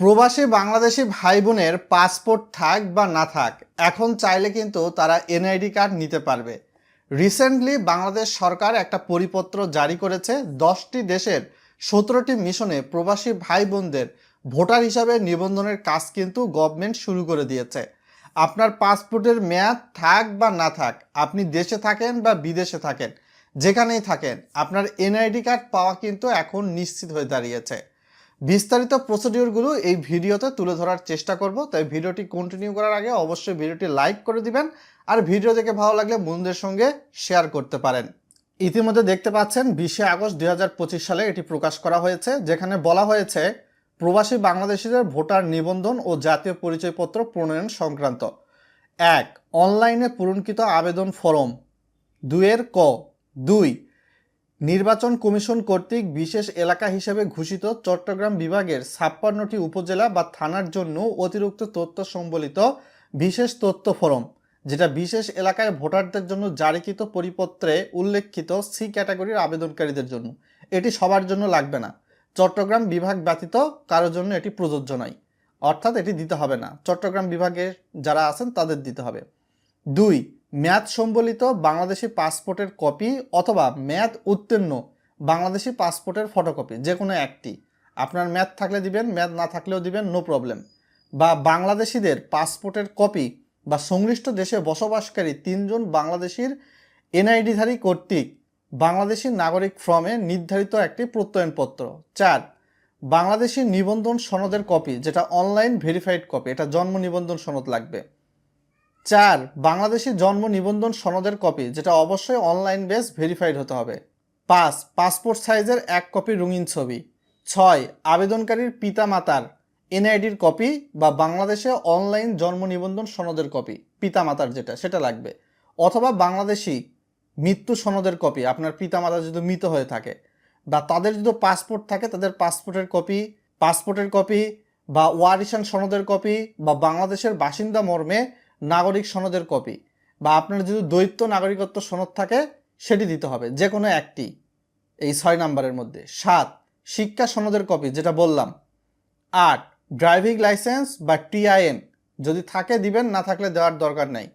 প্রবাসী বাংলাদেশি ভাই বোনের পাসপোর্ট থাক বা না থাক, এখন চাইলে কিন্তু তারা এনআইডি কার্ড নিতে পারবে। রিসেন্টলি বাংলাদেশ সরকার একটা পরিপত্র জারি করেছে। দশটি দেশের সতেরোটি মিশনে প্রবাসী ভাই বোনদের ভোটার হিসাবে নিবন্ধনের কাজ কিন্তু গভর্নমেন্ট শুরু করে দিয়েছে। আপনার পাসপোর্টের মেয়াদ থাক বা না থাক, আপনি দেশে থাকেন বা বিদেশে থাকেন, যেখানেই থাকেন, আপনার এনআইডি কার্ড পাওয়া কিন্তু এখন নিশ্চিত হয়ে দাঁড়িয়েছে। বিস্তারিত প্রসিডিওরগুলো এই ভিডিওতে তুলে ধরার চেষ্টা করব। তাই ভিডিওটি কন্টিনিউ করার আগে অবশ্যই ভিডিওটি লাইক করে দিবেন আর ভিডিও দেখে ভালো লাগলে বন্ধুদের সঙ্গে শেয়ার করতে পারেন। ইতিমধ্যে দেখতে পাচ্ছেন বিশে আগস্ট দু হাজার পঁচিশ সালে এটি প্রকাশ করা হয়েছে, যেখানে বলা হয়েছে, প্রবাসী বাংলাদেশিদের ভোটার নিবন্ধন ও জাতীয় পরিচয়পত্র প্রণয়ন সংক্রান্ত। এক, অনলাইনে পূরণকৃত আবেদন ফরম। দুয়ের ক, দুই নির্বাচন কমিশন কর্তৃক বিশেষ এলাকা হিসেবে ঘোষিত চট্টগ্রাম বিভাগের ছাপ্পান্নটি উপজেলা বা থানার জন্য অতিরিক্ত তথ্য সম্বলিত বিশেষ তথ্য ফরম, যেটা বিশেষ এলাকায় ভোটারদের জন্য জারিকৃত পরিপত্রে উল্লেখিত সি ক্যাটাগরির আবেদনকারীদের জন্য। এটি সবার জন্য লাগবে না। চট্টগ্রাম বিভাগ ব্যতীত কারোর জন্য এটি প্রযোজ্য নয়। অর্থাৎ এটি দিতে হবে না। চট্টগ্রাম বিভাগে যারা আছেন তাদের দিতে হবে। দুই মেয়াদ সম্বলিত বাংলাদেশি পাসপোর্টের কপি অথবা মেয়াদ উত্তীর্ণ বাংলাদেশি পাসপোর্টের ফটোকপি, যে কোনো একটি। আপনার মেয়াদ থাকলে দিবেন মেয়াদ না থাকলেও দিবেন, নো প্রবলেম। বা বাংলাদেশিদের পাসপোর্টের কপি বা সংশ্লিষ্ট দেশে বসবাসকারী তিনজন বাংলাদেশির এনআইডিধারী কর্তৃক বাংলাদেশি নাগরিক ফর্মে নির্ধারিত একটি প্রত্যয়নপত্র। চার, বাংলাদেশি নিবন্ধন সনদের কপি, যেটা অনলাইন ভেরিফাইড কপি, এটা জন্ম নিবন্ধন সনদ লাগবে। চার, বাংলাদেশি জন্ম নিবন্ধন সনদের কপি, যেটা অবশ্যই অনলাইন বেস ভেরিফাইড হতে হবে। পাঁচ পাসপোর্ট সাইজের এক কপি রঙিন ছবি। ছয়, আবেদনকারীর পিতা মাতার এনআইডির কপি বা বাংলাদেশে অনলাইন জন্ম নিবন্ধন সনদের কপি পিতা মাতার যেটা, সেটা লাগবে। অথবা বাংলাদেশি মৃত্যু সনদের কপি আপনার পিতা মাতা যদি মৃত হয়ে থাকে বা তাদের যদি পাসপোর্ট থাকে, তাদের পাসপোর্টের কপি পাসপোর্টের কপি বা ওয়ারিশান সনদের কপি বা বাংলাদেশের বাসিন্দা মর্মে নাগরিক সনদের কপি বা আপনার যদি দ্বৈত নাগরিকত্ব সনদ থাকে, সেটি দিতে হবে যে কোনো একটি। এই ছয় নাম্বারের মধ্যে। সাত, শিক্ষা সনদের কপি, যেটা বললাম। আট, ড্রাইভিং লাইসেন্স বা টিআইএন যদি থাকে দিবেন, না থাকলে দেওয়ার দরকার নাই।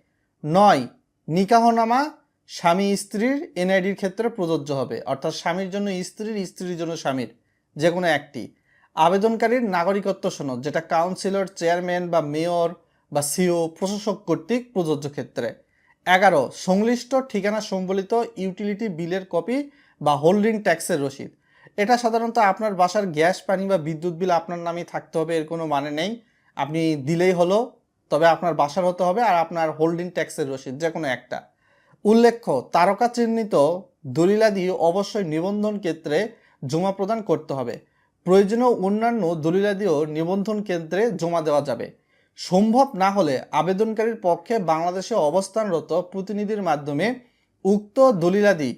নয়, নিকাহনামা, স্বামী স্ত্রীর এনআইডির ক্ষেত্রে প্রযোজ্য হবে, অর্থাৎ স্বামীর জন্য স্ত্রীর স্ত্রীর জন্য স্বামীর যে কোনো একটি। আবেদনকারীর নাগরিকত্ব সনদ, যেটা কাউন্সিলর চেয়ারম্যান বা মেয়র বা সিও প্রশাসক কর্তৃক প্রযোজ্য ক্ষেত্রে। এগারো, সংশ্লিষ্ট ঠিকানা সম্বলিত ইউটিলিটি বিলের কপি বা হোল্ডিং ট্যাক্সের রসিদ। এটা সাধারণত আপনার বাসার গ্যাস, পানি বা বিদ্যুৎ বিল আপনার নামে থাকতে হবে, এর কোনো মানে নেই। আপনি দিলেই হলো, তবে আপনার বাসার হতে হবে আর আপনার হোল্ডিং ট্যাক্সের রসিদ, যে কোনো একটা। উল্লেখ্য, তারকা চিহ্নিত দলিলাদি অবশ্যই নিবন্ধন ক্ষেত্রে জমা প্রদান করতে হবে। প্রয়োজনীয় অন্যান্য দলিলাদিও নিবন্ধন কেন্দ্রে জমা দেওয়া যাবে। সম্ভব না হলে আবেদনকারীর পক্ষে বাংলাদেশে অবস্থানরত প্রতিনিধির মাধ্যমে উক্ত দলিলাদি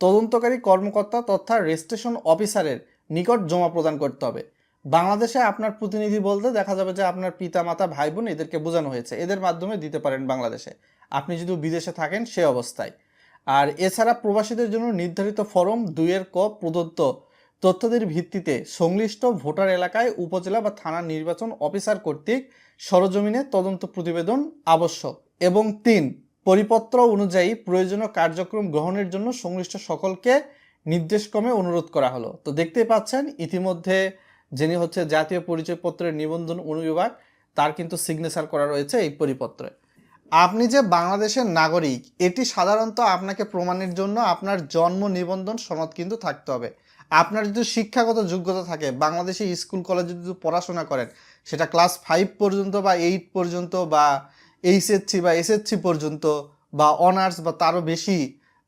তদন্তকারী কর্মকর্তা তথা রেজিস্ট্রেশন অফিসারের নিকট জমা প্রদান করতে হবে। বাংলাদেশে আপনার প্রতিনিধি বলতে দেখা যাবে যে আপনার পিতা মাতা ভাই বোন এদেরকে বোঝানো হয়েছে। এদের মাধ্যমে দিতে পারেন বাংলাদেশে। আপনি যদি বিদেশে থাকেন সে অবস্থায়। আর এছাড়া প্রবাসীদের জন্য নির্ধারিত ফরম দুইয়ের ক প্রদত্ত তথ্যদের ভিত্তিতে সংশ্লিষ্ট ভোটার এলাকায় উপজেলা বা থানা নির্বাচন অফিসার কর্তৃক সরজমিনে তদন্ত প্রতিবেদন আবশ্যক এবং তিন, পরিপত্র অনুযায়ী প্রয়োজনীয় কার্যক্রম গ্রহণের জন্য সংশ্লিষ্ট সকলকে নির্দেশক্রমে অনুরোধ করা হলো। তো দেখতেই পাচ্ছেন, ইতিমধ্যে যিনি হচ্ছে জাতীয় পরিচয়পত্রের নিবন্ধন অনুবিভাগ, তার কিন্তু সিগনেচার করা রয়েছে এই পরিপত্রে। আপনি যে বাংলাদেশের নাগরিক, এটি সাধারণত আপনাকে প্রমাণের জন্য আপনার জন্ম নিবন্ধন সনদ কিন্তু থাকতে হবে। আপনার যদি শিক্ষাগত যোগ্যতা থাকে, বাংলাদেশে স্কুল, কলেজে যদি পড়াশোনা করেন, সেটা ক্লাস ফাইভ পর্যন্ত বা এইট পর্যন্ত বা এইচএসসি বা এসএসসি পর্যন্ত বা অনার্স বা তারও বেশি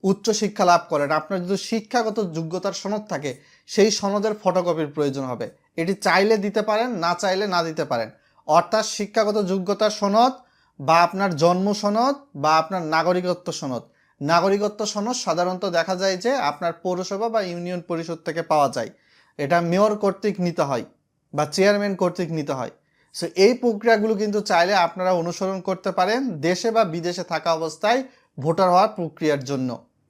উচ্চ শিক্ষা লাভ করেন, আপনার যদি শিক্ষাগত যোগ্যতার সনদ থাকে, সেই সনদের ফটোকপির প্রয়োজন হবে। এটি চাইলে দিতে পারেন, না চাইলে না দিতে পারেন। অর্থাৎ শিক্ষাগত যোগ্যতার সনদ বা আপনার জন্ম সনদ বা আপনার নাগরিকত্ব সনদ। নাগরিকত্ব সনদ সাধারণত দেখা যায় যে আপনার পৌরসভা বা ইউনিয়ন পরিষদ থেকে পাওয়া যায়। এটা মেয়র কর্তৃক নিতে হয় বা চেয়ারম্যান কর্তৃক নিতে হয়। সো এই প্রক্রিয়াগুলো কিন্তু চাইলে আপনারা অনুসরণ করতে পারেন দেশে বা বিদেশে থাকা অবস্থায় ভোটার হওয়ার প্রক্রিয়ার জন্য।